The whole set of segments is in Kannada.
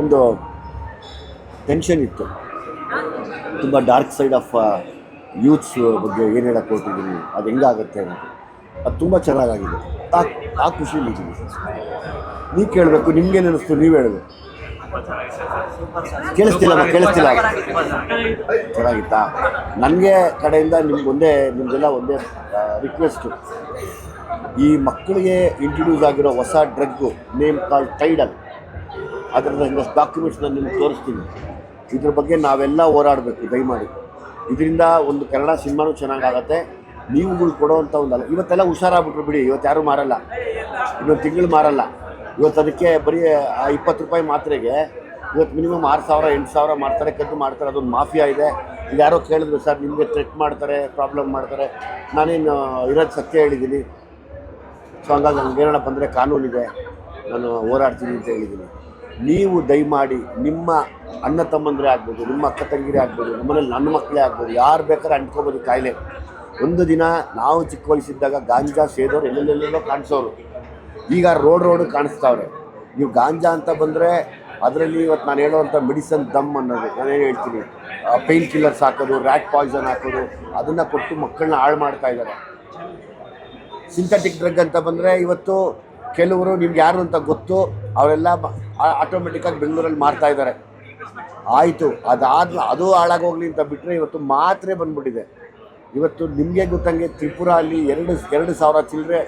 ಒಂದು ಟೆನ್ಷನ್ ಇತ್ತು. ತುಂಬ ಡಾರ್ಕ್ ಸೈಡ್ ಆಫ್ ಯೂತ್ಸ್ ಬಗ್ಗೆ ಏನು ಹೇಳಕ್ಕೆ ಹೊರಟಿದ್ದೀನಿ ಅದು ಹೆಂಗಾಗುತ್ತೆ ಅಂತ. ಅದು ತುಂಬ ಚೆನ್ನಾಗಾಗಿದೆ. ಆ ಆ ಖುಷಿಯಲ್ಲಿ ಇದ್ದೀನಿ. ನೀವು ಕೇಳಬೇಕು ನಿಮ್ಗೇನು ಅನ್ನಿಸ್ತು ನೀವು ಹೇಳಬೇಕು. ಕೇಳಿಸ್ತಿಲ್ಲ ಕೇಳಿಸ್ತಿಲ್ಲ. ಚೆನ್ನಾಗಿತ್ತಾ? ನನಗೆ ಕಡೆಯಿಂದ ನಿಮ್ಗೆ ಒಂದೇ ನಿಮಗೆಲ್ಲ ಒಂದೇ ರಿಕ್ವೆಸ್ಟು ಈ ಮಕ್ಕಳಿಗೆ ಇಂಟ್ರೊಡ್ಯೂಸ್ ಆಗಿರೋ ಹೊಸ ಡ್ರಗ್ಗು ನೇಮ್ ಕಾಲ್ ಟೈಡಲ್ ಅದರ ಒಂದಷ್ಟು ಡಾಕ್ಯುಮೆಂಟ್ಸ್ ನಾನು ನಿಮ್ಗೆ ತೋರಿಸ್ತೀನಿ. ಇದ್ರ ಬಗ್ಗೆ ನಾವೆಲ್ಲ ಹೋರಾಡಬೇಕು, ದಯಮಾಡಿ. ಇದರಿಂದ ಒಂದು ಕನ್ನಡ ಸಿನಿಮಾನೂ ಚೆನ್ನಾಗಾಗತ್ತೆ. ನೀವುಗಳು ಕೊಡೋವಂಥ ಒಂದಲ್ಲ ಇವತ್ತೆಲ್ಲ ಹುಷಾರಾಗ್ಬಿಟ್ರು ಬಿಡಿ. ಇವತ್ತು ಯಾರೂ ಮಾರಲ್ಲ. ಇನ್ನೊಂದು ತಿಂಗಳು ಮಾರಲ್ಲ. ಇವತ್ತು ಅದಕ್ಕೆ ಬರೀ ಇಪ್ಪತ್ತು ರೂಪಾಯಿ ಮಾತ್ರೆಗೆ ಇವತ್ತು ಮಿನಿಮಮ್ ಆರು ಸಾವಿರ, ಎಂಟು ಸಾವಿರ ಮಾಡ್ತಾರೆ, ಕದ್ದು ಮಾಡ್ತಾರೆ. ಅದೊಂದು ಮಾಫಿಯಾ ಇದೆ. ಇದು ಯಾರೋ ಕೇಳಿದ್ರು, ಸರ್, ನಿಮಗೆ ಥ್ರೆಟ್ ಮಾಡ್ತಾರೆ ಪ್ರಾಬ್ಲಮ್ ಮಾಡ್ತಾರೆ. ನಾನೇನು ಇರೋದು ಸತ್ಯ ಹೇಳಿದ್ದೀನಿ. ಸೊ, ಹಂಗಾಗಿ ನನಗೆ ಏನಾರ ಬಂದರೆ ಕಾನೂನಿದೆ. ನಾನು ಹೋರಾಡ್ತೀನಿ ಅಂತ ಹೇಳಿದ್ದೀನಿ. ನೀವು ದಯಮಾಡಿ ನಿಮ್ಮ ಅಣ್ಣ ತಮ್ಮಂದ್ರೆ ಆಗ್ಬೋದು, ನಿಮ್ಮ ಅಕ್ಕ ತಂಗಿರೇ ಆಗ್ಬೋದು ನಮ್ಮನೇಲಿ ನನ್ನ ಮಕ್ಕಳೇ ಆಗ್ಬೋದು, ಯಾರು ಬೇಕಾದ್ರೆ ಅಂಟ್ಕೋಬೋದು ಕಾಯಿಲೆ. ಒಂದು ದಿನ ನಾವು ಚಿಕ್ಕ ವಯಸ್ಸಿದ್ದಾಗ ಗಾಂಜಾ ಸೇದೋರು ಎಲ್ಲೆಲ್ಲೆಲ್ಲೋ ಕಾಣಿಸೋರು. ಈಗ ರೋಡ್ ರೋಡ್ ಕಾಣಿಸ್ತಾವ್ರೆ. ನೀವು ಗಾಂಜಾ ಅಂತ ಬಂದರೆ ಅದರಲ್ಲಿ ಇವತ್ತು ನಾನು ಹೇಳೋವಂಥ ಮೆಡಿಸನ್ ದಮ್ ಅನ್ನೋದು, ನಾನೇನು ಹೇಳ್ತೀನಿ ಪೇನ್ ಕಿಲ್ಲರ್ಸ್ ಹಾಕೋದು, ರ್ಯಾಟ್ ಪಾಯ್ಸನ್ ಹಾಕೋದು, ಅದನ್ನು ಕೊಟ್ಟು ಮಕ್ಕಳನ್ನ ಹಾಳು ಮಾಡ್ತಾ ಇದ್ದಾರೆ ಸಿಂಥೆಟಿಕ್ ಡ್ರಗ್ ಅಂತ ಬಂದರೆ ಇವತ್ತು ಕೆಲವರು ನಿಮ್ಗೆ ಯಾರು ಅಂತ ಗೊತ್ತು, ಅವರೆಲ್ಲ ಆಟೋಮೆಟಿಕ್ಕಾಗಿ ಬೆಂಗಳೂರಲ್ಲಿ ಮಾರ್ತಾ ಇದ್ದಾರೆ. ಆಯಿತು ಅದಾದ ಅದು ಹಾಳಾಗೋಗ್ಲಿ ಅಂತ ಬಿಟ್ಟರೆ ಇವತ್ತು ಮಾತ್ರೆ ಬಂದ್ಬಿಟ್ಟಿದೆ. ಇವತ್ತು ನಿಮಗೆ ಗೊತ್ತಂಗೆ ತ್ರಿಪುರ ಅಲ್ಲಿ ಎರಡು ಎರಡು ಸಾವಿರ ಚಿಲ್ಲರೆ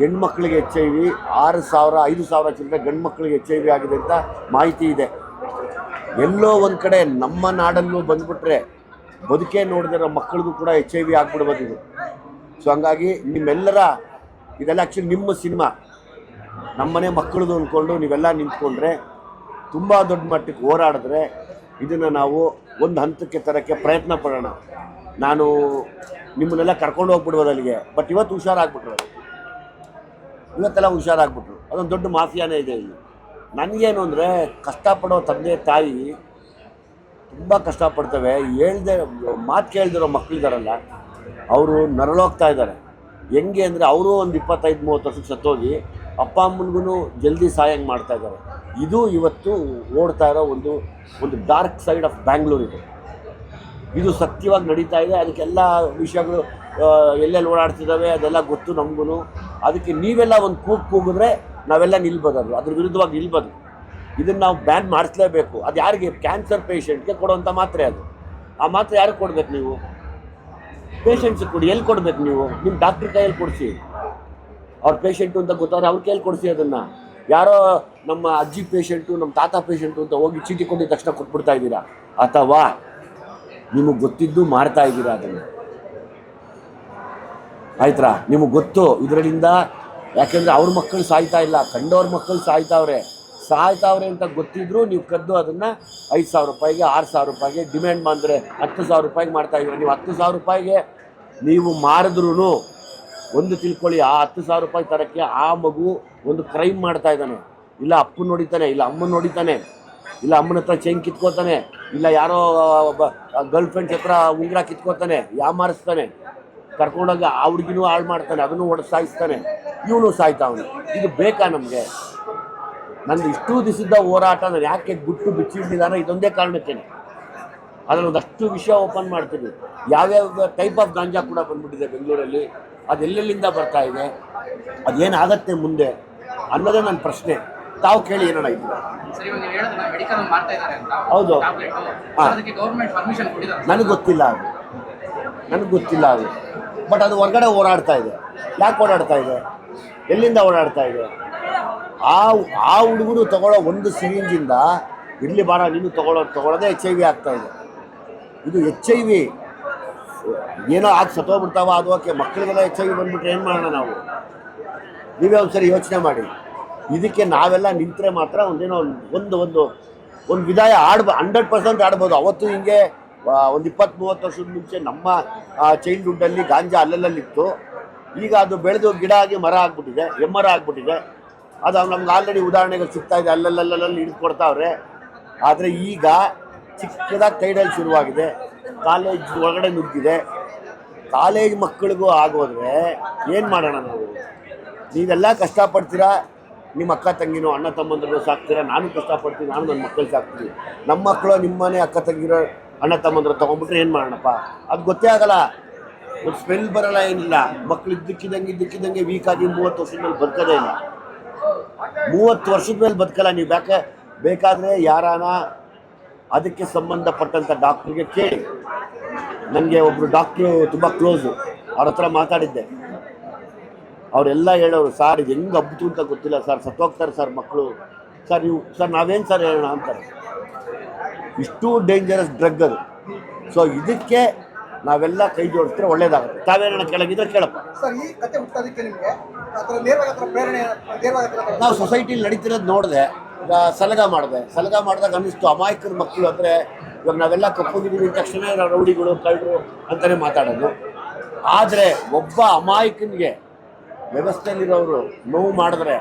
ಹೆಣ್ಮಕ್ಳಿಗೆ ಎಚ್ ಐ ವಿ, ಆರು ಸಾವಿರ, ಐದು ಸಾವಿರ ಚಿಲ್ಲರೆ ಗಂಡು ಮಕ್ಕಳಿಗೆ ಎಚ್ ಐ ವಿ ಆಗಿದೆ ಅಂತ ಮಾಹಿತಿ ಇದೆ. ಎಲ್ಲೋ ಒಂದು ಕಡೆ ನಮ್ಮ ನಾಡಲ್ಲೂ ಬಂದ್ಬಿಟ್ರೆ ಬದುಕೇ ನೋಡಿದಿರೋ ಮಕ್ಕಳಿಗೂ ಕೂಡ ಎಚ್ ಐ ವಿ ಆಗ್ಬಿಡ್ಬೋದು ಇದು. ಸೊ ಹಂಗಾಗಿ ನಿಮ್ಮೆಲ್ಲರ, ಇದೆಲ್ಲ ಆ್ಯಕ್ಚುಲಿ ನಿಮ್ಮ ಸಿನಿಮಾ. ನಮ್ಮನೆ ಮಕ್ಕಳದು ಅಂದ್ಕೊಂಡು ನೀವೆಲ್ಲ ನಿಂತ್ಕೊಂಡ್ರೆ ತುಂಬ ದೊಡ್ಡ ಮಟ್ಟಕ್ಕೆ ಹೋರಾಡಿದ್ರೆ ಇದನ್ನು ನಾವು ಒಂದು ಹಂತಕ್ಕೆ ತರೋಕ್ಕೆ ಪ್ರಯತ್ನ ಪಡೋಣ. ನಾನು ನಿಮ್ಮನ್ನೆಲ್ಲ ಕರ್ಕೊಂಡು ಹೋಗ್ಬಿಡ್ಬೋದು ಅಲ್ಲಿಗೆ. ಬಟ್ ಇವತ್ತು ಹುಷಾರಾಗ್ಬಿಟ್ರು ಇವತ್ತೆಲ್ಲ ಹುಷಾರಾಗ್ಬಿಟ್ರು. ಅದೊಂದು ದೊಡ್ಡ ಮಾಫಿಯಾನೇ ಇದೆ ಇಲ್ಲಿ. ನನಗೇನು ಅಂದರೆ ಕಷ್ಟಪಡೋ ತಂದೆ, ತಾಯಿ ತುಂಬ ಕಷ್ಟಪಡ್ತವೆ. ಹೇಳ್ದೆ, ಮಾತು ಕೇಳ್ದಿರೋ ಮಕ್ಕಳಿದಾರಲ್ಲ ಅವರು ನರಳೋಗ್ತಾ ಇದ್ದಾರೆ. ಹೆಂಗೆ ಅಂದರೆ ಅವರು ಒಂದು ಇಪ್ಪತ್ತೈದು, ಮೂವತ್ತು ವರ್ಷಕ್ಕೆ ಸತ್ತೋಗಿ ಅಪ್ಪ ಅಮ್ಮನಿಗೂ ಜಲ್ದಿ ಸಾಯಂಗೆ ಮಾಡ್ತಾ ಇದ್ದಾರೆ. ಇದು ಇವತ್ತು ಓಡ್ತಾ ಇರೋ ಒಂದು ಒಂದು ಡಾರ್ಕ್ ಸೈಡ್ ಆಫ್ ಬ್ಯಾಂಗ್ಳೂರ್ ಇದು. ಇದು ಸತ್ಯವಾಗಿ ನಡೀತಾ ಇದೆ. ಅದಕ್ಕೆಲ್ಲ ವಿಷಯಗಳು ಎಲ್ಲೆಲ್ಲಿ ಓಡಾಡ್ತಿದ್ದಾವೆ ಅದೆಲ್ಲ ಗೊತ್ತು ನಮಗೂ ಅದಕ್ಕೆ ನೀವೆಲ್ಲ ಒಂದು ಕೂಗು ಕೂಗಿದ್ರೆ ನಾವೆಲ್ಲ ನಿಲ್ಬೋದು ಅದು ಅದ್ರ ವಿರುದ್ಧವಾಗಿ ನಿಲ್ಬೋದು. ಇದನ್ನು ನಾವು ಬ್ಯಾನ್ ಮಾಡಿಸ್ಲೇಬೇಕು. ಅದು ಯಾರಿಗೆ? ಕ್ಯಾನ್ಸರ್ ಪೇಷಂಟ್ಗೆ ಕೊಡುವಂಥ ಮಾತ್ರೆ ಅದು. ಆ ಮಾತ್ರೆ ಯಾರಿಗೆ ಕೊಡ್ಬೇಕು ನೀವು? ಪೇಷಂಟ್ಸಿಗೆ ಕೊಡಿ. ಎಲ್ಲಿ ಕೊಡ್ಬೇಕು ನೀವು? ನಿಮ್ಮ ಡಾಕ್ಟ್ರ್ ಕೈಯಲ್ಲಿ ಕೊಡಿಸಿ. ಅವ್ರ ಪೇಷಂಟು ಅಂತ ಗೊತ್ತಾದ್ರೆ ಅವ್ರು ಕೈಯಲ್ಲಿ ಕೊಡಿಸಿ ಅದನ್ನು. ಯಾರೋ ನಮ್ಮ ಅಜ್ಜಿ ಪೇಷಂಟು ನಮ್ಮ ತಾತ ಪೇಷಂಟು ಅಂತ ಹೋಗಿ ಚೀಟಿ ಕೊಟ್ಟಿದ ತಕ್ಷಣ ಕೊಟ್ಬಿಡ್ತಾ ಇದ್ದೀರಾ? ಅಥವಾ ನಿಮಗೆ ಗೊತ್ತಿದ್ದು ಮಾಡ್ತಾ ಇದ್ದೀರಾ ಅದನ್ನು? ಆಯ್ತಾ ನಿಮಗೆ ಗೊತ್ತು? ಇದರಿಂದ ಯಾಕೆಂದರೆ ಅವ್ರ ಮಕ್ಕಳು ಸಾಯ್ತಾ ಇಲ್ಲ. ಕಂಡವ್ರ ಮಕ್ಕಳು ಸಾಯ್ತಾವ್ರೆ. ಸಾಯ್ತಾವ್ರೆ ಅಂತ ಗೊತ್ತಿದ್ರು ನೀವು ಕದ್ದು ಅದನ್ನು ಐದು ಸಾವಿರ ರೂಪಾಯಿಗೆ, ಆರು ಸಾವಿರ ರೂಪಾಯಿಗೆ ಡಿಮ್ಯಾಂಡ್ ಮಾಡಿದ್ರೆ ಹತ್ತು ಸಾವಿರ ರೂಪಾಯಿಗೆ ಮಾಡ್ತಾ ಇದ್ದೀರಾ? ನೀವು ಹತ್ತು ಸಾವಿರ ರೂಪಾಯಿಗೆ ನೀವು ಮಾರಿದ್ರೂ ಒಂದು ತಿಳ್ಕೊಳ್ಳಿ, ಆ ಹತ್ತು ಸಾವಿರ ರೂಪಾಯಿ ತರಕ್ಕೆ ಆ ಮಗು ಒಂದು ಕ್ರೈಮ್ ಮಾಡ್ತಾ ಇದ್ದಾನೆ. ಇಲ್ಲ ಅಪ್ಪನ ನೋಡಿತಾನೆ ಇಲ್ಲ ಅಮ್ಮನ ನೋಡಿತಾನೆ ಇಲ್ಲ ಅಮ್ಮನ ಹತ್ರ ಚೈನ್ ಕಿತ್ಕೋತಾನೆ, ಇಲ್ಲ ಯಾರೋ ಒಬ್ಬ ಗರ್ಲ್ ಫ್ರೆಂಡ್ಸ್ ಹತ್ರ ಉಂಗುರ ಕಿತ್ಕೋತಾನೆ ಯಾಮಾರಿಸ್ತಾನೆ ಕರ್ಕೊಂಡೋಗಿ ಆ ಹುಡುಗಿನೂ ಹಾಳು ಮಾಡ್ತಾನೆ, ಅದನ್ನು ಒಡ ಸಾಯಿಸ್ತಾನೆ. ಇವನು ಸಾಯ್ತಾವನು ಇದು ಬೇಕಾ ನಮಗೆ? ನಂದು ಇಷ್ಟು ದಿವಸದ ಹೋರಾಟ, ನಾನು ಯಾಕೆ ಬಿಟ್ಟು ಬಿಚ್ಚಿಟ್ಟಿದ್ದಾನೆ ಇದೊಂದೇ ಕಾರಣಕ್ಕೇನೆ. ಅದರಲ್ಲಿ ಒಂದಷ್ಟು ವಿಷಯ ಓಪನ್ ಮಾಡ್ತೀನಿ. ಯಾವ್ಯಾವ ಟೈಪ್ ಆಫ್ ಗಾಂಜಾ ಕೂಡ ಬಂದ್ಬಿಟ್ಟಿದೆ ಬೆಂಗಳೂರಲ್ಲಿ. ಅದು ಎಲ್ಲೆಲ್ಲಿಂದ ಬರ್ತಾ ಇದೆ? ಅದೇನಾಗತ್ತೆ ಮುಂದೆ? ಅನ್ನೋದೇ ನನ್ನ ಪ್ರಶ್ನೆ. ತಾವು ಕೇಳಿ ಏನಾರ ಹೌದು. ನನಗೆ ಗೊತ್ತಿಲ್ಲ ಅದು. ನನಗೆ ಗೊತ್ತಿಲ್ಲ ಅದು. ಬಟ್ ಅದು ಹೊರಗಡೆ ಓಡಾಡ್ತಾ ಇದೆ. ಯಾಕೆ ಓಡಾಡ್ತಾ ಇದೆ? ಎಲ್ಲಿಂದ ಓಡಾಡ್ತಾ ಇದೆ? ಆ ಆ ಹುಡುಗರು ತಗೊಳ್ಳೋ ಒಂದು ಸಿರಿಂಜಿಂದ ಇಲ್ಲಿ ಬಾರ ನೀನು ತಗೊಳ್ಳೋ ತಗೊಳ್ಳೋದೇ ಎಚ್ ಐ ವಿ ಆಗ್ತಾ ಇದೆ. ಇದು ಎಚ್ ಐ ವಿ ಏನೋ ಆಗಿ ಸತ್ತೋಗ್ಬಿಡ್ತಾವ, ಅದು ಓಕೆ ಮಕ್ಕಳಿಗೆಲ್ಲ ಹೆಚ್ಚಾಗಿ ಬಂದ್ಬಿಟ್ರೆ ಏನು ಮಾಡೋಣ ನಾವು? ನೀವೇ ಒಂದ್ಸರಿ ಯೋಚನೆ ಮಾಡಿ. ಇದಕ್ಕೆ ನಾವೆಲ್ಲ ನಿಂತರೆ ಮಾತ್ರ ಒಂದೇನೋ ಒಂದು ಒಂದು ಒಂದು ವಿದಾಯ ಆಡ್ಬೋ, ಹಂಡ್ರೆಡ್ ಪರ್ಸೆಂಟ್ ಆಡ್ಬೋದು. ಅವತ್ತು ಹಿಂಗೆ ಒಂದು ಇಪ್ಪತ್ತು ಮೂವತ್ತು ವರ್ಷದ ಮುಂಚೆ ನಮ್ಮ ಚೈಲ್ಡ್ಹುಡ್ಡಲ್ಲಿ ಗಾಂಜಾ ಅಲ್ಲಲ್ಲಿತ್ತು ಈಗ ಅದು ಬೆಳೆದು ಗಿಡ ಆಗಿ ಮರ ಆಗ್ಬಿಟ್ಟಿದೆ ಎಮ್ಮರ ಆಗ್ಬಿಟ್ಟಿದೆ. ಅದು ನಮ್ಗೆ ಆಲ್ರೆಡಿ ಉದಾಹರಣೆಗಳು ಸಿಗ್ತಾ ಇದೆ, ಅಲ್ಲಲ್ಲಲ್ಲಲ್ಲಿ ಹಿಡಿದು ಕೊಡ್ತಾವ್ರೆ ಆದರೆ ಈಗ ಚಿಕ್ಕದಾಗಿ ಕೈಡಲ್ಲಿ ಶುರುವಾಗಿದೆ. ಕಾಲೇಜ್ ಒಳಗಡೆ ನುಗ್ಗಿದೆ. ಕಾಲೇಜ್ ಮಕ್ಕಳಿಗೂ ಆಗೋದ್ರೆ ಏನು ಮಾಡೋಣ ನಾವು? ನೀವೆಲ್ಲ ಕಷ್ಟಪಡ್ತೀರಾ? ನಿಮ್ಮ ಅಕ್ಕ ತಂಗಿನೋ, ಅಣ್ಣ ತಮ್ಮಂದಿರು ಸಾಕ್ತೀರಾ? ನಾನು ಕಷ್ಟಪಡ್ತೀನಿ, ನಾನು ನನ್ನ ಮಕ್ಕಳು ಸಾಕ್ತೀನಿ. ನಮ್ಮ ಮಕ್ಕಳು ನಿಮ್ಮನೆ ಅಕ್ಕ ತಂಗಿರೋ, ಅಣ್ಣ ತಮ್ಮಂದ್ರ ತೊಗೊಂಡ್ಬಿಟ್ರೆ ಏನು ಮಾಡೋಣಪ್ಪ? ಅದು ಗೊತ್ತೇ ಆಗಲ್ಲ. ಒಂದು ಸ್ಮೆಲ್ ಬರಲ್ಲ ಏನಿಲ್ಲ. ಮಕ್ಳು ಇದ್ದಕ್ಕಿದ್ದಂಗೆ ಇದ್ದಕ್ಕಿದ್ದಂಗೆ ವೀಕ್ ಆಗಿ ಮೂವತ್ತು ವರ್ಷದ ಮೇಲೆ ಬದುಕೋದೇ ಇಲ್ಲ. ಮೂವತ್ತು ವರ್ಷದ ಮೇಲೆ ಬದುಕಲ್ಲ ನೀವು. ಯಾಕೆ? ಬೇಕಾದರೆ ಯಾರಾನ ಅದಕ್ಕೆ ಸಂಬಂಧಪಟ್ಟಂಥ ಡಾಕ್ಟ್ರಿಗೆ ಕೇಳಿ. ನನಗೆ ಒಬ್ಬರು ಡಾಕ್ಟ್ರು ತುಂಬ ಕ್ಲೋಸು ಅವ್ರ ಹತ್ರ ಮಾತಾಡಿದ್ದೆ. ಅವರೆಲ್ಲ ಹೇಳೋರು ಸರ್ ಇದು ಹೆಂಗೆ ಹಬ್ಬಿತು ಅಂತ ಗೊತ್ತಿಲ್ಲ ಸರ್ ಸತ್ತೋಗ್ತಾರೆ ಸರ್ ಮಕ್ಕಳು ಸರ್ ನೀವು ಸರ್ ನಾವೇನು ಸರ್ ಹೇಳೋಣ ಅಂತಾರೆ. ಇಷ್ಟು ಡೇಂಜರಸ್ ಡ್ರಗ್ ಅದು. ಸೊ ಇದಕ್ಕೆ ನಾವೆಲ್ಲ ಕೈ ಜೋಡಿಸಿದ್ರೆ ಒಳ್ಳೇದಾಗುತ್ತೆ. ತಾವೇನ ಕೆಳಗಿದ್ರೆ ಕೇಳಪ್ಪ. ನಾವು ಸೊಸೈಟಿಲಿ ನಡೀತಿರೋದು ನೋಡಿದೆ ಸಲಗ ಮಾಡಿದೆ. ಸಲಗ ಮಾಡಿದಾಗ ಅನ್ನಿಸ್ತು ಅಮಾಯಕರ ಮಕ್ಕಳು ಅಂದರೆ ಇವಾಗ ನಾವೆಲ್ಲ ಕಪ್ಪು ಅಂದ ತಕ್ಷಣ ರೌಡಿಗಳು, ಕಳ್ಳರು ಅಂತಲೇ ಮಾತಾಡೋದು. ಆದರೆ ಒಬ್ಬ ಅಮಾಯಕನಿಗೆ ವ್ಯವಸ್ಥೆಯಲ್ಲಿರೋರು ನೋವು ಮಾಡಿದ್ರೆ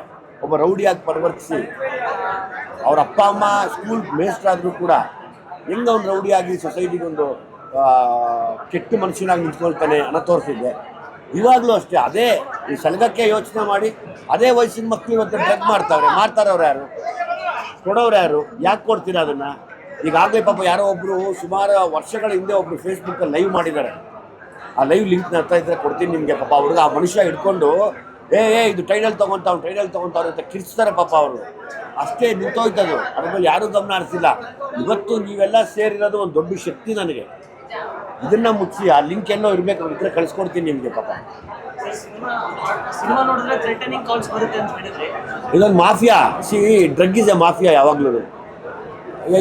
ಒಬ್ಬ ರೌಡಿಯಾಗಿ ಪರಿವರ್ತಿಸಿ, ಅವ್ರ ಅಪ್ಪ, ಅಮ್ಮ ಸ್ಕೂಲ್ ಮೇಸ್ಟ್ರಾದರೂ ಕೂಡ ಹೆಂಗೆ ಅವ್ನು ರೌಡಿಯಾಗಿ ಸೊಸೈಟಿಗೆ ಒಂದು ಕೆಟ್ಟ ಮನುಷ್ಯನಾಗಿ ನಿಂತ್ಕೊಳ್ತಾನೆ ಅನ್ನೋ ತೋರಿಸಿದ್ದೆ ಇವಾಗಲೂ ಅಷ್ಟೇ, ಅದೇ ಈ ಸಲಗಕ್ಕೆ ಯೋಚನೆ ಮಾಡಿ, ಅದೇ ವಯಸ್ಸಿನ ಮಕ್ಕಳು ಇವತ್ತು ಡ್ರಗ್ ಮಾಡ್ತಾವ್ರೆ ಮಾಡ್ತಾರವ್ರು ಯಾರು? ಕೊಡೋರು ಯಾರು? ಯಾಕೆ ಕೊಡ್ತೀರಾ ಅದನ್ನ? ಈಗಾಗಲೇ ಪಾಪ ಯಾರೋ ಒಬ್ಬರು ಸುಮಾರು ವರ್ಷಗಳ ಹಿಂದೆ ಒಬ್ಬರು ಫೇಸ್ಬುಕ್ಕಲ್ಲಿ ಲೈವ್ ಮಾಡಿದ್ದಾರೆ. ಆ ಲೈವ್ ಲಿಂಕ್ ಹತ್ರ ಇದ್ರೆ ಕೊಡ್ತೀನಿ ನಿಮಗೆ ಪಾಪ. ಹುಡುಗ ಆ ಮನುಷ್ಯ ಹಿಡ್ಕೊಂಡು ಏ ಏ ಇದು ಟೈಡಲ್ ತೊಗೊಂತಾವ್ ಟೈಡಲ್ ತೊಗೊಂತಾವ್ರು ಅಂತ ಕಿರ್ಸ್ತಾರೆ ಪಾಪ ಅವರು. ಅಷ್ಟೇ ನಿಂತೋಯ್ತದು. ಅದ್ರ ಮೇಲೆ ಯಾರೂ ಗಮನ ಹರಿಸಿಲ್ಲ. ಇವತ್ತು ನೀವೆಲ್ಲ ಸೇರಿರೋದು ಒಂದು ದೊಡ್ಡ ಶಕ್ತಿ ನನಗೆ. ಇದನ್ನ ಮುಚ್ಚಿ ಆ ಲಿಂಕ್ ಎಲ್ಲೋ ಇರಬೇಕು ಹತ್ರ ಕಳಿಸ್ಕೊಡ್ತೀನಿ ನಿಮಗೆ ಪಾಪ. ಇದೊಂದು mafia. See drug is a mafia ಯಾವಾಗಲೂ.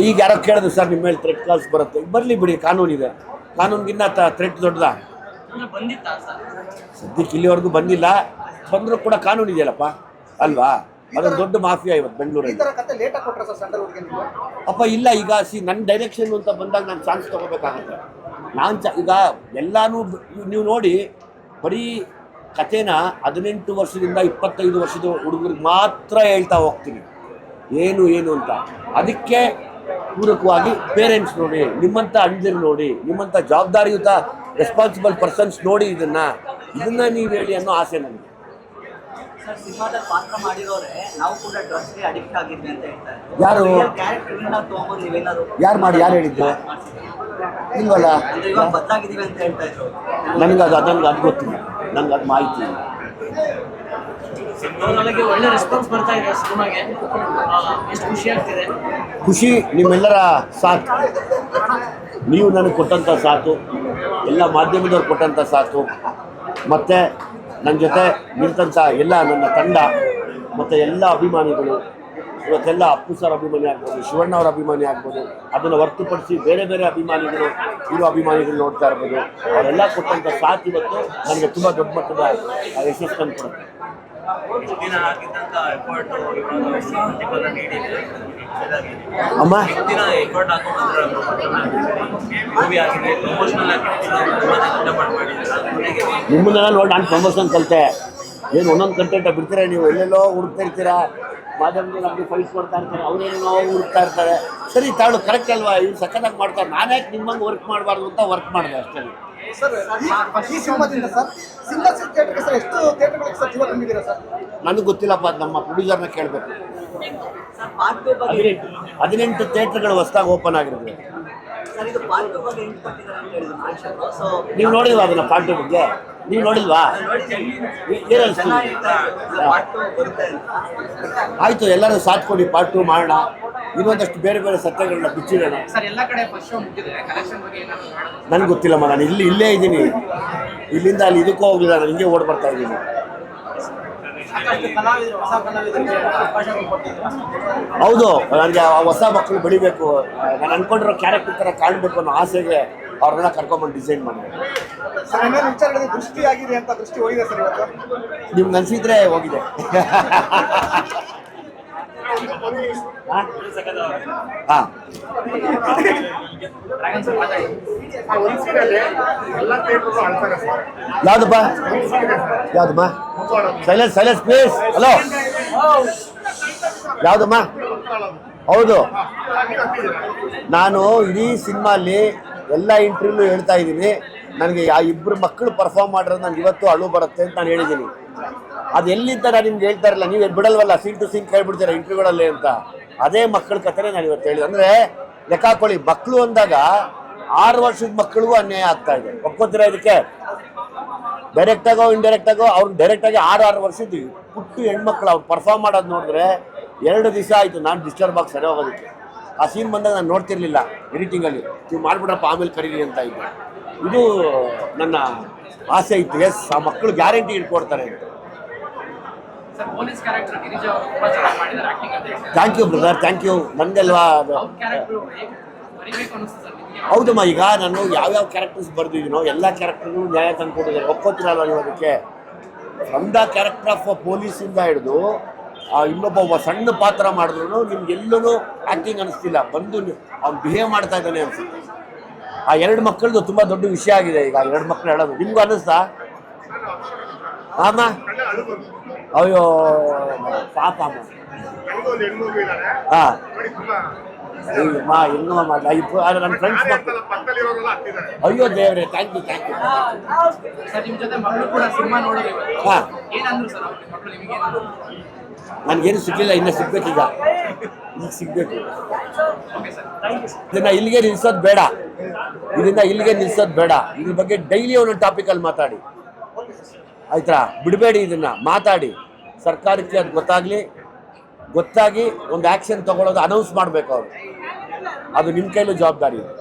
ಈಗ ಯಾರೋ ಕೇಳಿದ್ರು ಸರ್ ನಿಮ್ಮ ಮೇಲೆ ಥ್ರೆಟ್ ಕಾಲ್ಸ್ ಬರುತ್ತೆ. ಬರಲಿ ಬಿಡಿ ಕಾನೂನಿದೆ ಕಾನೂನಿಗಿನ್ನ ಥ್ರೆಟ್ ದೊಡ್ಡದ? ಅಂದ್ರೆ ಬಂದಿತ್ತಾ ಸರ್? ಸದ್ಯಕ್ಕೆ ಇಲ್ಲಿವರೆಗೂ ಬಂದಿಲ್ಲ. ಬಂದರೂ ಕೂಡ ಕಾನೂನು ಇದೆಯಲ್ಲಪ್ಪ. ಅಲ್ವಾ? ಅದೊಂದು ದೊಡ್ಡ ಮಾಫಿಯಾ ಇವತ್ತು ಈ ಬೆಂಗಳೂರಲ್ಲಿ ತರ ಕತೆ ಲೇಟ್ ಆಗಿ ಸರ್ ಸ್ಯಾಂಡಲ್ವುಡ್ಗೆ ನೀವು? ಅಪ್ಪ ಇಲ್ಲ ಈಗ ಸಿ ನನ್ನ ಡೈರೆಕ್ಷನ್ ಅಂತ ಬಂದಾಗ ನಾನು ಚಾನ್ಸ್ ತೊಗೋಬೇಕಾಗತ್ತೆ. ನಾನು ಚ ಈಗ ಎಲ್ಲನೂ ನೀವು ನೋಡಿ ಬರೀ ಕಥೆನ ಹದಿನೆಂಟು ವರ್ಷದಿಂದ ಇಪ್ಪತ್ತೈದು ವರ್ಷದ ಹುಡುಗರಿಗೆ ಮಾತ್ರ ಹೇಳ್ತಾ ಹೋಗ್ತೀನಿ. ಏನು ಏನು ಅಂತ. ಅದಕ್ಕೆ ಪೂರಕವಾಗಿ ಪೇರೆಂಟ್ಸ್ ನೋಡಿ ನಿಮ್ಮಂಥ ಅಣ್ಣದಿರು ನೋಡಿ ನಿಮ್ಮಂಥ ಜವಾಬ್ದಾರಿಯುತ ರೆಸ್ಪಾನ್ಸಿಬಲ್ ಪರ್ಸನ್ಸ್ ನೋಡಿ ಇದನ್ನ ಇದನ್ನ ನೀವು ಹೇಳಿ ಅನ್ನೋ ಆಸೆ ನನಗೆ ಯಾರು? ಯಾರು ಮಾಡಿ ಯಾರು ಹೇಳಿದ್ದು? ಇಲ್ವಲ್ಲ ನನಗೆ ಅದು ನನಗೆ ಅದು ಗೊತ್ತಿಲ್ಲ. ನನಗೆ ಅದು ಮಾಹಿತಿ ಇಲ್ಲ. ಸಿನಿಮಾಗಳಿಗೆ ಒಳ್ಳೆ ರೆಸ್ಪಾನ್ಸ್ ಬರ್ತಾ ಇದೆ ಸಿನಿಮಾಗೆ. ಎಷ್ಟು ಖುಷಿ ಆಗ್ತಿದೆ. ಖುಷಿ ನಿಮ್ಮೆಲ್ಲರ ಸಾಥ್ ನೀವು ನನಗೆ ಕೊಟ್ಟಂಥ ಸಾಥು ಎಲ್ಲ ಮಾಧ್ಯಮದವ್ರು ಕೊಟ್ಟಂಥ ಸಾಥು ಮತ್ತು ನನ್ನ ಜೊತೆ ನಿಂತಂಥ ಎಲ್ಲ ನನ್ನ ತಂಡ, ಮತ್ತು ಎಲ್ಲ ಅಭಿಮಾನಿಗಳು, ಇವತ್ತೆಲ್ಲ ಅಪ್ಪು ಸರ್ ಅಭಿಮಾನಿ ಆಗ್ಬೋದು, ಶಿವಣ್ಣ ಅವರ ಅಭಿಮಾನಿ ಆಗ್ಬೋದು, ಅದನ್ನು ಹೊರತುಪಡಿಸಿ ಬೇರೆ ಬೇರೆ ಅಭಿಮಾನಿಗಳು ಇರೋ ಅಭಿಮಾನಿಗಳು ನೋಡ್ತಾ ಇರ್ಬೋದು. ಅವರೆಲ್ಲ ಕೊಟ್ಟಂಥ ಸಾಥ್ ಇವತ್ತು. ನನಗೆ ತುಂಬ ದೊಡ್ಡ ಮಟ್ಟದ ಯಶಸ್ಸನ್ನು ಕೊಡುತ್ತೆ. ದಿನ ಆಗಿದ್ದಂತ ಎಫರ್ಟ್ ಅಮ್ಮ? ದಿನ ಎಫರ್ಟ್ ಹಾಕೊಂಡು ಮೂವಿ ಆಗಿದೆ ಪ್ರಮೋಷನಲ್ ಕಷ್ಟಪಟ್ಟು ಮಾಡಿದ್ದೀರಾ ನಿಮ್ಮನ್ನೆಲ್ಲ ನೋಡಿ ನಾನು ಪ್ರಮೋಷನ್ ಕಲಿತೆ. ಏನು ಒಂದೊಂದು ಕಂಟೆಂಟ್ ಬಿಡ್ತೀರಾ ನೀವು? ಎಲ್ಲೆಲ್ಲೋ ಹುಡುಕ್ತಾ ಇರ್ತೀರಾ? ಮಾಧ್ಯಮದಲ್ಲಿ ನಮಗೆ ಫೈಲ್ಸ್ ಮಾಡ್ತಾ ಇರ್ತಾರೆ ಅವರೇನೋ ಹುಡುಕ್ತಾ ಇರ್ತಾರೆ. ಸರಿ ತಾಳು ಕರೆಕ್ಟ್ ಅಲ್ವಾ? ಇವ್ರು ಸಖತ್ತಾಗಿ ಮಾಡ್ತಾರೆ. ನಾನು ಯಾಕೆ ನಿಮ್ಮಂಗೆ ವರ್ಕ್ ಮಾಡಬಾರ್ದು ಅಂತ ವರ್ಕ್ ಮಾಡಿದೆ ಅಷ್ಟೇ. ಸರ್ ಈ- ಈ ಸರ್ ಸಿಂಗಲ್ ಸಿಟ್ ಸರ್ ಎಷ್ಟು ಥಿಯೇಟರ್ಗಳಿಗೆ ಸರ್ ಜೀವ ಸರ್? ನನಗೆ ಗೊತ್ತಿಲ್ಲಪ್ಪ ನಮ್ಮ ಪ್ರೊಡ್ಯೂಸರ್ನ ಕೇಳಬೇಕು. ಹದಿನೆಂಟು. ಥಿಯೇಟರ್ಗಳು ಹೊಸದಾಗಿ ಓಪನ್ ಆಗಿರುತ್ತೆ ನೀವು ನೋಡಿಲ್ವಾ ಅದನ್ನ ಪಾರ್ಟಿ ಬಗ್ಗೆ? ನೀವು ನೋಡಿಲ್ವಾ? ಏ- ಆಯ್ತು ಪಾರ್ಟ್ ಬರುತ್ತೆ ಅಂತ. ಆಯಿತು ಎಲ್ಲರೂ ಸಾಥ್ ಕೊಡಿ ಪಾರ್ಟ್ ಟು ಮಾಡೋಣ. ಇನ್ನೊಂದಷ್ಟು ಬೇರೆ ಬೇರೆ ಸತ್ಯಗಳನ್ನ ಬಿಚ್ಚಿಡೋಣ. ಸರ್ ಎಲ್ಲ ಕಡೆ ಫಸ್ಟ್ ಶೋ ಕಲೆಕ್ಷನ್ ಬಗ್ಗೆ ಏನಾದ್ರು ಮಾಡೋದು? ನನಗೆ ಗೊತ್ತಿಲ್ಲಮ್ಮ ನಾನು ಇಲ್ಲಿ ಇಲ್ಲೇ ಇದ್ದೀನಿ. ಇಲ್ಲಿಂದ ಅಲ್ಲಿ ಇದಕ್ಕೂ ಹೋಗಲಿಲ್ಲ ನಾನು ಹಿಂಗೆ ಓಡ್ ಬರ್ತಾ ಇದ್ದೀನಿ. ಹೌದು ನನಗೆ ಆ ಹೊಸ ಮಕ್ಕಳು ಬೆಳಿಬೇಕು. ನಾನು ಅನ್ಕೊಂಡಿರೋ ಕ್ಯಾರೆಕ್ಟರ್ ಥರ ಕಾಣ್ಬೇಕು ಅನ್ನೋ ಆಸೆಗೆ ಅವ್ರನ್ನ ಕರ್ಕೊಂಡ್ಬಂದು ಡಿಸೈನ್ ಮಾಡಿದೆ. ನಿಮ್ಗೆ ಅನ್ಸಿದ್ರೆ ಹೋಗಿದೆ. ಹಾಂ. ಯಾವ್ದಪ್ಪ? ಯಾವ್ದಮ್ಮ ಸೈಲೆನ್ಸ್ ಸೈಲೆನ್ಸ್ ಪ್ಲೀಸ್ ಹಲೋ ಯಾವ್ದಮ್ಮ? ಹೌದು. ನಾನು ಇಡೀ ಸಿನಿಮಾಲಿ ಎಲ್ಲ ಇಂಟರ್ವ್ಯೂ ಹೇಳ್ತಾ ಇದ್ದೀನಿ. ನನಗೆ ಆ ಇಬ್ಬರು ಮಕ್ಕಳು ಪರ್ಫಾರ್ಮ್ ಮಾಡಿರೋದು ನನಗೆ ಇವತ್ತು ಅಳು ಬರುತ್ತೆ ಅಂತ ನಾನು ಹೇಳಿದ್ದೀನಿ. ಅದು ಎಲ್ಲಿಂದ ನಾನು ನಿಮ್ಗೆ ಹೇಳ್ತಾ ಇರಲ್ಲ ನೀವು ಬಿಡಲ್ವಲ್ಲ ಸೀನ್ ಟು ಸೀನ್ ಕೇಳ್ಬಿಡ್ತೀರ ಇಂಟರ್ವ್ಯೂಗಳಲ್ಲಿ ಅಂತ. ಅದೇ ಮಕ್ಕಳ ಕಥೆನೇ ನಾನು ಇವತ್ತು ಹೇಳಿದೆ ಅಂದ್ರೆ, ಲೆಕ್ಕ ಹಾಕೊಳ್ಳಿ ಮಕ್ಕಳು ಅಂದಾಗ ಆರು ವರ್ಷದ ಮಕ್ಕಳಿಗೂ ಅನ್ಯಾಯ ಆಗ್ತಾ ಇದೆ. ಒಪ್ಕೋತೀರಾ ಇದಕ್ಕೆ? ಡೈರೆಕ್ಟ್ ಆಗೋ ಇಂಡೈರೆಕ್ಟ್ ಆಗೋ, ಅವ್ರು ಡೈರೆಕ್ಟ್ ಆಗಿ ಆರು ಆರು ವರ್ಷದ ಪುಟ್ಟು ಹೆಣ್ಮಕ್ಳು, ಅವ್ರು ಪರ್ಫಾರ್ಮ್ ಮಾಡೋದು ನೋಡಿದ್ರೆ ಎರಡು ದಿವಸ ಆಯಿತು, ನಾನು ಡಿಸ್ಟರ್ಬ್ ಆಗಿ ಸರಿ ಹೋಗೋದಕ್ಕೆ. ಆ ಸೀನ್ ಬಂದಾಗ ನಾನು ನೋಡ್ತಿರ್ಲಿಲ್ಲ ಎಡಿಟಿಂಗಲ್ಲಿ ನೀವು ಮಾಡ್ಬಿಡ್ರಪ್ಪ ಆಮೇಲೆ ಕರೀರಿ ಅಂತ ಇದ್ದೆ. ಇದು ನನ್ನ ಆಸೆ ಇತ್ತು. ಎಸ್ ಆ ಮಕ್ಕಳು guarantee ಇಟ್ಕೊಡ್ತಾರೆ thank you brother thank you ನನಗೆಲ್ವಾ ಅನಿಸ್ತು ಹೌದಮ್ಮ ಈಗ ನಾನು ಯಾವ್ಯಾವ ಕ್ಯಾರೆಕ್ಟರ್ಸ್ ಬರೆದಿದ್ದೀನೋ ಎಲ್ಲ ಕ್ಯಾರೆಕ್ಟರ್ಗಳು ನ್ಯಾಯ ತಂದ್ಕೊಟ್ಟಿದ್ದಾರೆ ಒಪ್ಕೋತೀರಲ್ಲ ನೀವು ಅದಕ್ಕೆ? ಫ್ರಮ್ ದ ಕ್ಯಾರೆಕ್ಟರ್ ಆಫ್ ಪೊಲೀಸಿಂದ ಹಿಡಿದು ಇನ್ನೊಬ್ಬ ಒಬ್ಬ ಸಣ್ಣ ಪಾತ್ರ ಮಾಡಿದ್ರು ನಿಮ್ಗೆ ಎಲ್ಲೂ ಆ್ಯಕ್ಟಿಂಗ್ ಅನಿಸ್ತಿಲ್ಲ. ಬಂದು ಅವ್ನು ಬಿಹೇವ್ ಮಾಡ್ತಾ ಇದ್ದಾನೆ ಅನ್ಸುತ್ತೆ. ಆ ಎರಡು ಮಕ್ಕಳದು ತುಂಬ ದೊಡ್ಡ ವಿಷಯ ಆಗಿದೆ. ಈಗ ಎರಡು ಮಕ್ಕಳು ಹೇಳೋದು. ನಿಮ್ಗೂ ಅನ್ನಿಸ್ತಾ ಅಮ್ಮ ಅಯ್ಯೋ ಪಾಪ ಹಾಂ. ಮಾ ಇನ್ನೂ ಮಾಡಲ. ಇಬ್ಬರು ಆದರೆ ನನ್ನ ಫ್ರೆಂಡ್ಸ್ ಮಕ್ಕಳು ಅಯ್ಯೋ ದೇವ್ರೆ thank you thank you sir ನಿಮ್ ಜೊತೆ ಕೂಡ ಸಿನಿಮಾ ನೋಡಿದ್ರು. ಹಾ. ಏನಂದ್ರು ಸರ್ ಮಕ್ಕಳು ನಿಮಗೆ ನನಗೇನು ಸಿಗ್ಲಿಲ್ಲ ಇನ್ನು ಸಿಗ್ಬೇಕೀಗ. ಈಗ ಸಿಗ್ಬೇಕು. ಇದನ್ನ ಇಲ್ಲಿಗೆ ನಿಲ್ಸೋದು ಬೇಡ. ಇದನ್ನ ಇಲ್ಲಿಗೆ ನಿಲ್ಸೋದು ಬೇಡ. ಇದ್ರ ಬಗ್ಗೆ ಡೈಲಿ ಒಂದೊಂದು ಟಾಪಿಕಲ್ಲಿ ಮಾತಾಡಿ. ಆಯ್ತಾ ಬಿಡಬೇಡಿ ಇದನ್ನ ಮಾತಾಡಿ. ಸರ್ಕಾರಕ್ಕೆ ಅದು ಗೊತ್ತಾಗ್ಲಿ ಗೊತ್ತಾಗಿ ಒಂದು ಆ್ಯಕ್ಷನ್ ತಗೊಳ್ಳೋದು ಅನೌನ್ಸ್ ಮಾಡಬೇಕು ಅವರು. ಅದು ನಿಮ್ಮ ಕೈಲೂ ಜವಾಬ್ದಾರಿ. ಇದೆ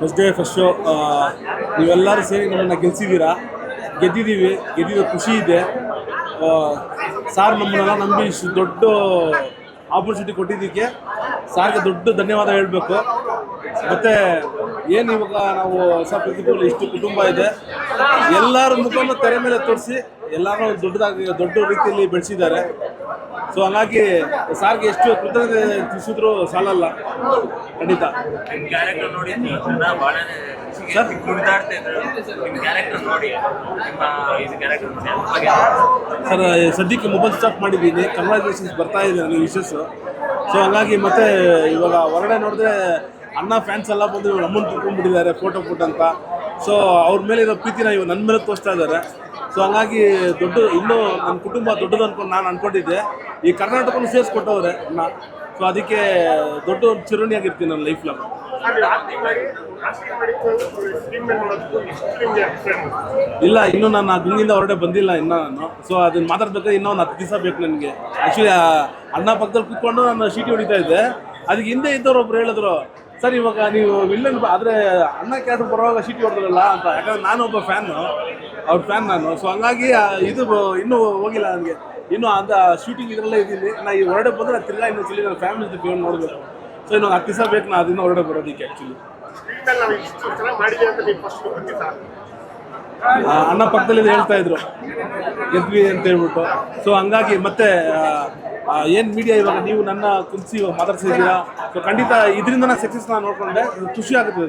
ಫಸ್ಟ್ ಡೇ ಫಸ್ಟ್ ಶೋ ನೀವೆಲ್ಲರೂ ಸೇರಿ ನಮ್ಮನ್ನು ಗೆಲ್ಸಿದ್ದೀರಾ ಗೆದ್ದಿದ್ದೀವಿ, ಗೆದ್ದಿದ್ದು ಖುಷಿ ಇದೆ. ಸಾರ್ ನಮ್ಮನ್ನೆಲ್ಲ ನಂಬಿ ಇಷ್ಟು ದೊಡ್ಡ ಆಪರ್ಚುನಿಟಿ ಕೊಟ್ಟಿದ್ದಕ್ಕೆ ಸಾರ್ಗೆ ದೊಡ್ಡ ಧನ್ಯವಾದ ಹೇಳಬೇಕು. ಮತ್ತು ಏನು ಇವಾಗ ನಾವು ಹೊಸ ಪ್ರತಿಭೆಗಳು, ಇಷ್ಟು ಕುಟುಂಬ ಇದೆ. ಎಲ್ಲರ ಮುಖವನ್ನು ತೆರೆ ಮೇಲೆ ತೋರಿಸಿ ಎಲ್ಲರೂ ದೊಡ್ಡದಾಗಿ, ದೊಡ್ಡ ರೀತಿಯಲ್ಲಿ ಬೆಳೆಸಿದ್ದಾರೆ. ಸೊ ಹಂಗಾಗಿ ಸಾರ್ಗೆ ಎಷ್ಟು ಕೃತಜ್ಞತೆ ತಿಳಿಸಿದ್ರು ಸಾಲಲ್ಲ. ಖಂಡಿತ. ನಿಮ್ ಕ್ಯಾರೆಕ್ಟರ್ ನೋಡಿ ಜನ ಬಹಳನೇ ಸರ್? ಕುಣಿದಾಡ್ತಾ ಇದ್ರು. ನಿಮ್ ಕ್ಯಾರೆಕ್ಟರ್ ನೋಡಿ ನಿಮ್ಮ ಇದು ಕ್ಯಾರೆಕ್ಟರ್ ಬಗ್ಗೆ. ಸರ್ ಸದ್ಯಕ್ಕೆ ಮೊಬೈಲ್ ಸ್ಟಾಪ್ ಮಾಡಿದ್ದೀನಿ. ಕಂಗ್ರ್ಯಾಚುಲೇಷನ್ಸ್ ಬರ್ತಾ ಇದೆ ನನಗೆ ವಿಶಸ್ ಸೊ ಹಂಗಾಗಿ ಮತ್ತೆ ಇವಾಗ ಹೊರಗಡೆ ನೋಡಿದ್ರೆ ಅಣ್ಣ ಫ್ಯಾನ್ಸ್ ಎಲ್ಲ ಬಂದು ಇವಾಗ ನಮ್ಮನ್ನು ತಿಳ್ಕೊಂಡ್ಬಿಟ್ಟಿದ್ದಾರೆ ಫೋಟೋ ಫೋಟೋ ಅಂತ ಸೊ ಅವ್ರ ಮೇಲೆ ಇರೋ ಪ್ರೀತಿನ ಇವಾಗ ನನ್ನ ಮೇಲೆ ತೋರಿಸ್ತಾ ಇದ್ದಾರೆ. ಸೊ ಹಂಗಾಗಿ ದೊಡ್ಡ ಇನ್ನೂ ನನ್ನ ಕುಟುಂಬ ದೊಡ್ಡದು ಅನ್ಕೊಂಡು ನಾನು ಅನ್ಕೊಂಡಿದ್ದೆ. ಈ ಕರ್ನಾಟಕನ ಸೇರಿಸ್ಕೊಟ್ಟವ್ರೆ ನಾ. ಸೊ ಅದಕ್ಕೆ ದೊಡ್ಡ ಒಂದು ಚಿರುಣಿಯಾಗಿರ್ತೀನಿ ನನ್ನ ಲೈಫ್ ನಿಮಗೆ ಇಲ್ಲ ಇನ್ನೂ ನಾನು ಆ ಗುಂಗಿಂದ ಹೊರಗಡೆ ಬಂದಿಲ್ಲ ಇನ್ನೂ ನಾನು. ಸೊ ಅದನ್ನ ಮಾತಾಡ್ಬೇಕಾದ್ರೆ ಇನ್ನೂ ಒಂದು ಹತ್ತು ದಿವಸ ಬೇಕು ನನಗೆ. ಆ್ಯಕ್ಚುಲಿ ಅಣ್ಣ ಪಕ್ಕದಲ್ಲಿ ಕೂತ್ಕೊಂಡು ನಾನು ಶೀಟಿ ಹೊಡಿತಾ ಇದ್ದೆ. ಅದಕ್ಕೆ ಹಿಂದೆ ಇದ್ದವ್ರು ಒಬ್ರು ಹೇಳಿದ್ರು ಸರ್, ಇವಾಗ ನೀವು ವಿಲ್ಲನ್ ಆದರೆ ಅಣ್ಣ ಕ್ಯಾರೆಕ್ಟರ್ ಬರುವಾಗ ಸಿಟಿ ಹೊಡೆದ್ರಲ್ಲ ಅಂತ. ಯಾಕಂದ್ರೆ ನಾನು ಒಬ್ಬ ಫ್ಯಾನು ಅವ್ರ ಫ್ಯಾನ್ ನಾನು. ಸೊ ಹಂಗಾಗಿ ಇದು ಇನ್ನೂ ಹೋಗಿಲ್ಲ ನನಗೆ. ಇನ್ನೂ ಅಂತ ಶೂಟಿಂಗ್ ಇದರಲ್ಲೇ ಇದ್ದೀನಿ. ನಾ ಈ ಹೊರಡೆ ಬಂದರೆ ತಿರ್ಗಾ ಇನ್ನೂ ನನ್ನ ಫ್ಯಾಮಿಲಿ ಜೊತೆ ನೋಡಬೇಕು. ಸೊ ಇನ್ನೊಂದು ಹತ್ತು ದಿವಸ ಬೇಕು ನಾ ಅದನ್ನ ಹೊರಡೆ ಬರೋದಕ್ಕೆ ಆ್ಯಕ್ಚುಲಿ ಅಣ್ಣ ಪಕ್ಕದಲ್ಲಿ ಹೇಳ್ತಾ ಇದ್ರು. ಗೆದ್ವಿ ಅಂತ ಹೇಳ್ಬಿಟ್ಟು. ಸೊ ಹಂಗಾಗಿ ಮತ್ತೆ ಏನು ಮೀಡಿಯಾ ಇವಾಗ ನೀವು ನನ್ನ ಕುಂಚಿ ಮಾತಾಡ್ಸಿದ್ದೀರಾ? ಸೊ ಖಂಡಿತ ಇದರಿಂದ ನಾನು ಸಕ್ಸಸ್ ನಾನು ನೋಡ್ಕೊಂಡೆ. ಖುಷಿ ಆಗುತ್ತೆ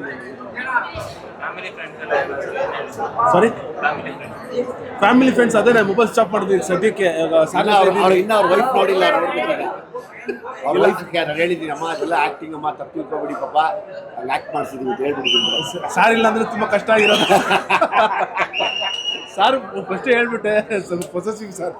ಸಾರಿ ಫ್ಯಾಮಿಲಿ ಫ್ರೆಂಡ್ಸ್ ಅದೇ ನಾನು ಮೊಬೈಲ್ ಸ್ಟಾಪ್ ಮಾಡಿದ್ವಿ ಸದ್ಯಕ್ಕೆ. ಇನ್ನ ಅವ್ರು ವೈಫ್ ನೋಡಿಲ್ಲ ಅವ್ರ ವೈಫ್ ನಾನು ಹೇಳಿದ್ದೀನಿ ಅಮ್ಮ ಅದೆಲ್ಲ ಆ್ಯಕ್ಟಿಂಗ್ ಅಮ್ಮ ತಪ್ಪು ತಿಳ್ಕೊಬಿಡಿ ಪಾಪ. ಹಂಗೆ ಆ್ಯಕ್ಟ್ ಮಾಡಿಸಿದ್ವಿ ಅಂತ ಹೇಳ್ಬಿಟ್ಟಿದ್ದೀನಿ. ಸಾರ್ ಇಲ್ಲ ಅಂದ್ರೆ ತುಂಬಾ ಕಷ್ಟ ಆಗಿರೋದು. ಸಾರ್ ಫಸ್ಟ್ ಹೇಳ್ಬಿಟ್ಟೆ ಸ್ವಲ್ಪ ಪ್ರೊಸೆಸಿಂಗ್ ಸರ್.